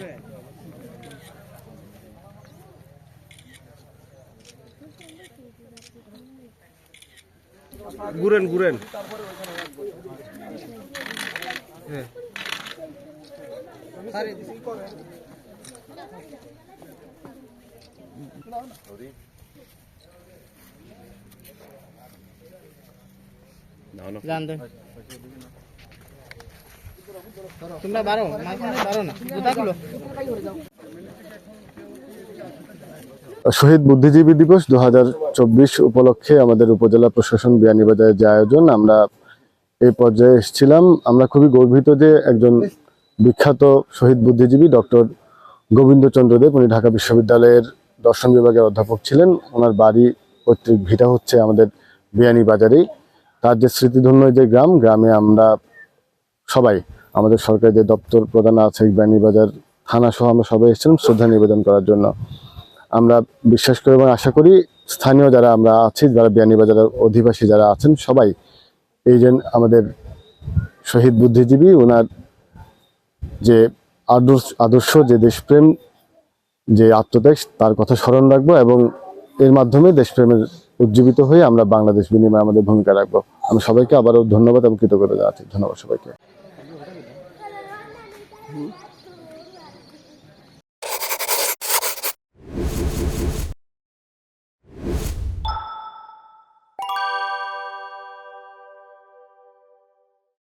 về ঘুরেন ঘুরেন হ্যাঁ No, no. Lando. তোমরা বারো বারো না জুতাগুলো শহীদ বুদ্ধিজীবী দিবস দু হাজার চব্বিশ উপলক্ষে আমাদের উপজেলা প্রশাসন বিয়ানীবাজারের যে আয়োজন, আমরা এই পর্যায়ে এসেছিলাম। আমরা খুবই গর্বিত যে একজন বিখ্যাত শহীদ বুদ্ধিজীবী ডক্টর গোবিন্দচন্দ্র দেব, উনি ঢাকা বিশ্ববিদ্যালয়ের দর্শন বিভাগের অধ্যাপক ছিলেন। ওনার বাড়ি পৈতৃক ভিটা হচ্ছে আমাদের বিয়ানীবাজারেই তার যে স্মৃতিধন্য যে গ্রাম, গ্রামে আমরা সবাই আমাদের সরকারি যে দপ্তর প্রধান আছে বিয়ানীবাজার থানা সহ আমরা সবাই এসেছিলাম, শ্রদ্ধা নিবেদন করার জন্য। আমরা বিশ্বাস করি এবং আশা করি স্থানীয় যারা আমরা আছি, যারা বিয়ানীবাজারের অধিবাসী যারা আছেন, সবাই এই যে আমাদের শহীদ বুদ্ধিজীবী ওনার যে আদর্শ আদর্শ, যে দেশপ্রেম, যে আত্মত্যাগ, তার কথা স্মরণ রাখব এবং এর মাধ্যমে দেশপ্রেমের উজ্জীবিত হয়ে আমরা বাংলাদেশ বিনিময়ে আমাদের ভূমিকা রাখব। আমি সবাইকে আবারও ধন্যবাদ এবং কৃতজ্ঞতা জানাচ্ছি। ধন্যবাদ সবাইকে। Mm-hmm.